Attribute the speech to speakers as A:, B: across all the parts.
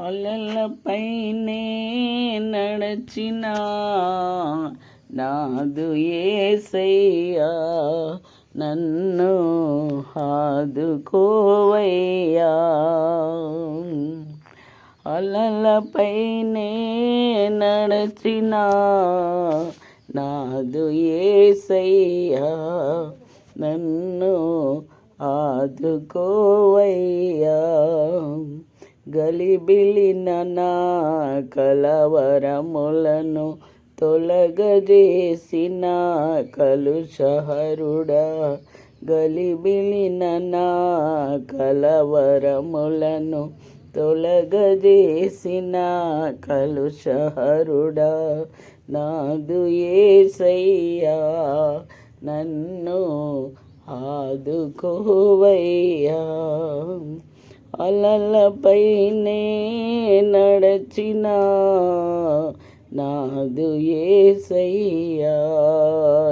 A: అలలపైనే నడచిన నాదు ఏసయ్యా నన్ను ఆదుకోవయ్యా. అలలపైనే నడచిన నాదు ఏసయ్యా నన్ను ఆదుకోవయ్యా. గలిబిలిన నా కలవరములను తొలగజేసిన కలుషహరుడా. గలిబిలిన నా కలవరములను తొలగజేసిన కలుషహరుడా. నాదు ఏసయ్యా నన్ను ఆదుకోవయ్యా. అలలపైనే నడచిన నాదు ఏసయ్యా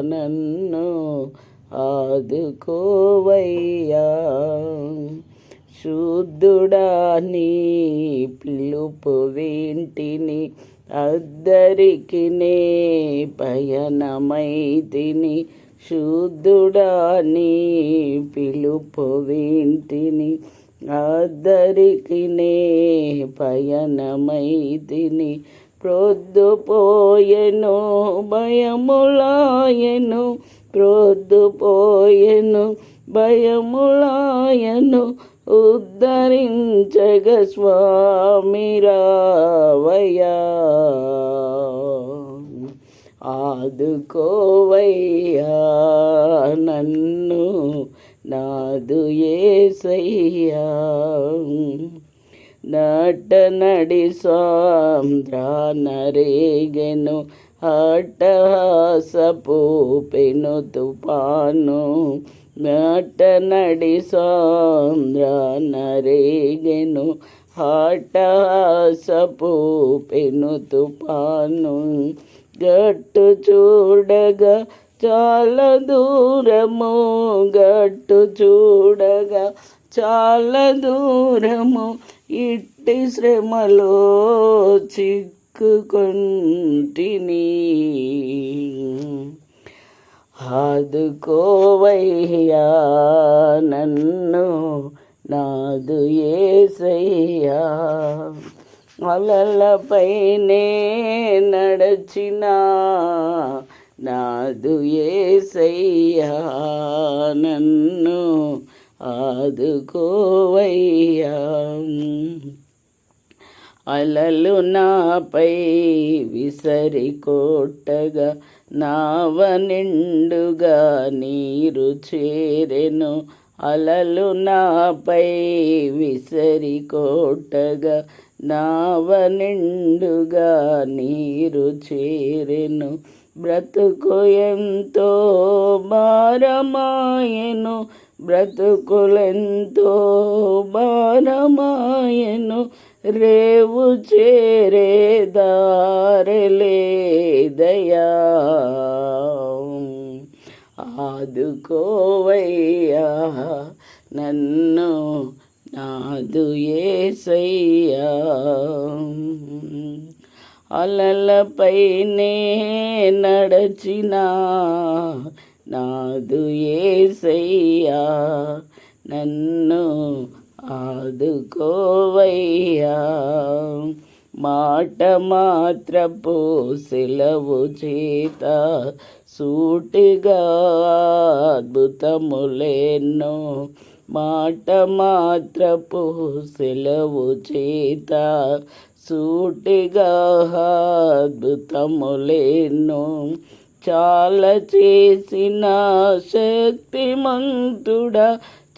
A: నన్ను ఆదుకోవయ్యా. శుద్ధుడా నీ పిలుపు వింటిని అద్దరికి నే పయనమైతిని. శుద్ధుడా నీ పిలుపు వింటిని అద్దరికి నే పయనమైతిని ప్రొద్దుపోయెను భయములాయను ప్రొద్దుపోయెను భయములాయను ఉద్ధరించగ స్వామి రావయ్యా ఆదుకోవయ్యా నన్ను నాదు ఏసయ్యా. నట నడి సాంద్రానరేగెను అట్టహాసపు పెను తుపాను. నట నడి సాంద్రానరేగెను హఠాసపు పెను తుపాను. గట్టు చూడగా చాలా దూరము గట్టు చూడగా చాలా దూరము ఇట్టి శ్రమలో చిక్కుకొంటిని. ఆదుకోవయ్యా నన్ను నాదు ఏసయ్యా. అలలపైనే నడచినా నాదు ఏసయ్యా నన్ను ఆదుకోవయ్యా. అలలు నాపై విసరి కొట్టగా నావ నిండుగా నీరు చేరెను. అలలు నాపై విసరి కొట్టగా నావ నిండుగా నీరు చేరెను. బ్రతుకు ఎంతో భారమాయను బ్రతుకులెంతో భారమాయను రేవు చేరే దారలేదయా ఆదుకోవయ్యా నన్ను నాదు ఏసయ్యా. అలలపైనే నడచిన నాదు ఏసయ్యా నన్ను ఆదుకోవయ్యా. మాట మాత్రపు సెలవు చేత సూటిగా అద్భుతములేను మాట మాత్రపు సెలవు చేత సూటిగా అద్భుతములెన్నో చాలా చేసిన శక్తిమంతుడా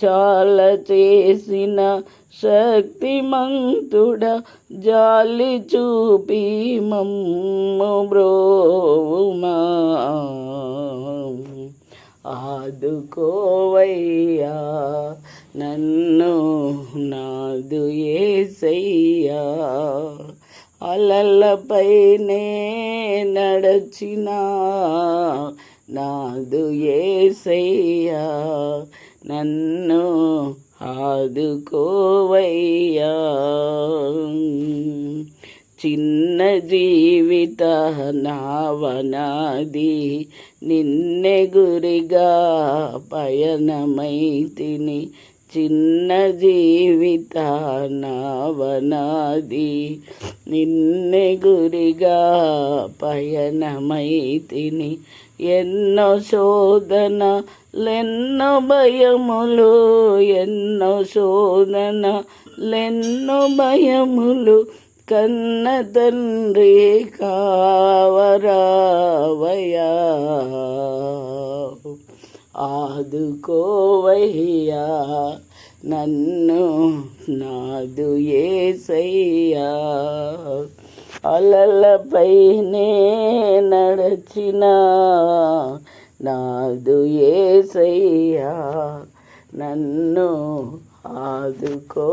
A: చాలా చేసిన శక్తిమంతుడ జాలి చూపి మమ్ము బ్రోమా ఆదుకోవయ్యా నన్ను నాదు ఏసయ్యా. అలలపైనే నడచిన. నాదు ఏసయ్యా. నన్ను ఆదుకోవయ్యా. చిన్న జీవిత నావనాది నిన్నె గురిగా పయనమైతిని చిన్న జీవిత నావనాది నిన్నె గురిగా పయనమైతిని. ఎన్నో శోధన లెన్నో భయములు. ఎన్నో శోధన లెన్నో భయములు. కన్న తండ్రి కావరావయా ఆదుకోవయ్యా. నన్ను నాదు ఏసయ్యా. అలలపైనే నడచిన నాదు ఏసయ్యా. నన్ను ఆదుకోవయ్యా.